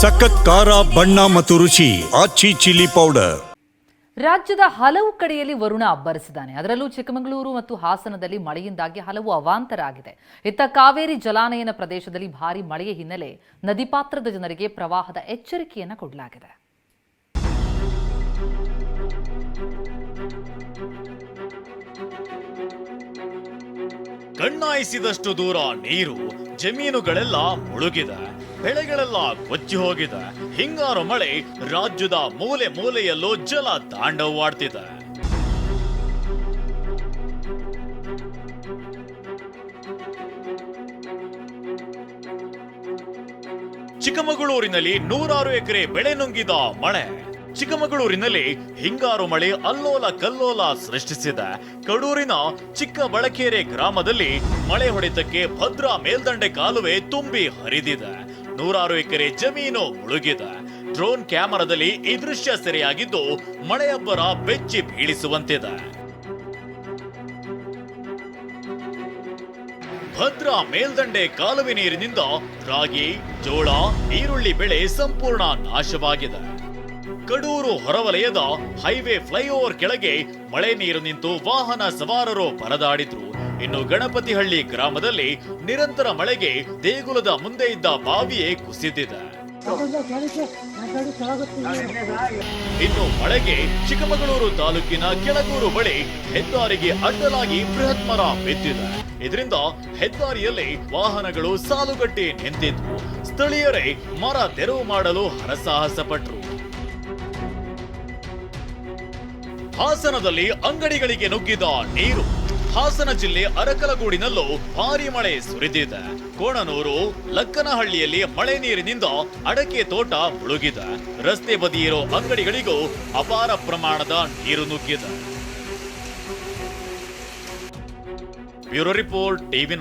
ಸಖತ್ ಖಾರ ಬಣ್ಣ ಮತ್ತು ರುಚಿ ಆಚಿ ಚಿಲ್ಲಿ ಪೌಡರ್. ರಾಜ್ಯದ ಹಲವು ಕಡೆಯಲ್ಲಿ ವರುಣ ಅಬ್ಬರಿಸಿದ್ದಾನೆ. ಅದರಲ್ಲೂ ಚಿಕ್ಕಮಗಳೂರು ಮತ್ತು ಹಾಸನದಲ್ಲಿ ಮಳೆಯಿಂದಾಗಿ ಹಲವು ಅವಾಂತರ ಆಗಿದೆ ಇತ್ತ ಕಾವೇರಿ ಜಲಾನಯನ ಪ್ರದೇಶದಲ್ಲಿ ಭಾರಿ ಮಳೆಯ ಹಿನ್ನೆಲೆ ನದಿಪಾತ್ರದ ಜನರಿಗೆ ಪ್ರವಾಹದ ಎಚ್ಚರಿಕೆಯನ್ನು ಕೊಡಲಾಗಿದೆ. ಕಣ್ಣಾಯಿಸಿದಷ್ಟು ದೂರ ನೀರು ಜಮೀನುಗಳೆಲ್ಲ ಮುಳುಗಿದೆ. ಬೆಳೆಗಳೆಲ್ಲ ಕೊಚ್ಚಿ ಹೋಗಿದೆ. ಹಿಂಗಾರು ಮಳೆ ರಾಜ್ಯದ ಮೂಲೆ ಮೂಲೆಯಲ್ಲೂ ಜಲ ತಾಂಡವವಾಡ್ತಿದೆ ಚಿಕ್ಕಮಗಳೂರಿನಲ್ಲಿ ನೂರಾರು ಎಕರೆ ಬೆಳೆ ನುಂಗಿದ ಮಳೆ. ಚಿಕ್ಕಮಗಳೂರಿನಲ್ಲಿ ಹಿಂಗಾರು ಮಳೆ ಅಲ್ಲೋಲ ಕಲ್ಲೋಲ ಸೃಷ್ಟಿಸಿದೆ. ಕಡೂರಿನ ಚಿಕ್ಕ ಬಳಕೆರೆ ಗ್ರಾಮದಲ್ಲಿ ಮಳೆ ಹೊಡೆತಕ್ಕೆ ಭದ್ರಾ ಮೇಲ್ದಂಡೆ ಕಾಲುವೆ ತುಂಬಿ ಹರಿದಿದೆ. ನೂರಾರು ಎಕರೆ ಜಮೀನು ಮುಳುಗಿದೆ. ಡ್ರೋನ್ ಕ್ಯಾಮೆರಾದಲ್ಲಿ ಈ ದೃಶ್ಯ ಸೆರೆಯಾಗಿದ್ದು ಮಳೆಯಬ್ಬರ ಬೆಚ್ಚಿ ಬೀಳಿಸುವಂತಿದೆ. ಭದ್ರಾ ಮೇಲ್ದಂಡೆ ಕಾಲುವೆ ನೀರಿನಿಂದ ರಾಗಿ, ಜೋಳ, ಈರುಳ್ಳಿ ಬೆಳೆ ಸಂಪೂರ್ಣ ನಾಶವಾಗಿದೆ. ಕಡೂರು ಹೊರವಲಯದ ಹೈವೇ ಫ್ಲೈಓವರ್ ಕೆಳಗೆ ಮಳೆ ನೀರು ನಿಂತು ವಾಹನ ಸವಾರರು ಪರದಾಡಿದ್ರು. ಇನ್ನು ಗಣಪತಿಹಳ್ಳಿ ಗ್ರಾಮದಲ್ಲಿ ನಿರಂತರ ಮಳೆಗೆ ದೇಗುಲದ ಮುಂದೆ ಇದ್ದ ಬಾವಿಯೇ ಕುಸಿದಿದೆ. ಇನ್ನು ಮಳೆಗೆ ಚಿಕ್ಕಮಗಳೂರು ತಾಲೂಕಿನ ಕೆಳಗೂರು ಬಳಿ ಹೆದ್ದಾರಿಗೆ ಅಡ್ಡಲಾಗಿ ಬೃಹತ್ ಮರ ಬಿದ್ದಿದೆ. ಇದರಿಂದ ಹೆದ್ದಾರಿಯಲ್ಲಿ ವಾಹನಗಳು ಸಾಲುಗಟ್ಟಿ ನಿಂತಿದ್ವು. ಸ್ಥಳೀಯರೇ ಮರ ತೆರವು ಮಾಡಲು ಹರಸಾಹಸ ಪಟ್ರು ಹಾಸನದಲ್ಲಿ ಅಂಗಡಿಗಳಿಗೆ ನುಗ್ಗಿದ ನೀರು. ಹಾಸನ ಜಿಲ್ಲೆ ಅರಕಲಗೂಡಿನಲ್ಲೂ ಭಾರಿ ಮಳೆ ಸುರಿದಿದೆ. ಕೋಣನೂರು, ಲಕ್ಕನಹಳ್ಳಿಯಲ್ಲಿ ಮಳೆ ನೀರಿನಿಂದ ಅಡಕೆ ತೋಟ ಮುಳುಗಿದೆ. ರಸ್ತೆ ಬದಿ ಇರೋ ಅಂಗಡಿಗಳಿಗೂ ಅಪಾರ ಪ್ರಮಾಣದ ನೀರು ನುಗ್ಗಿದೆ. Bureau report, TV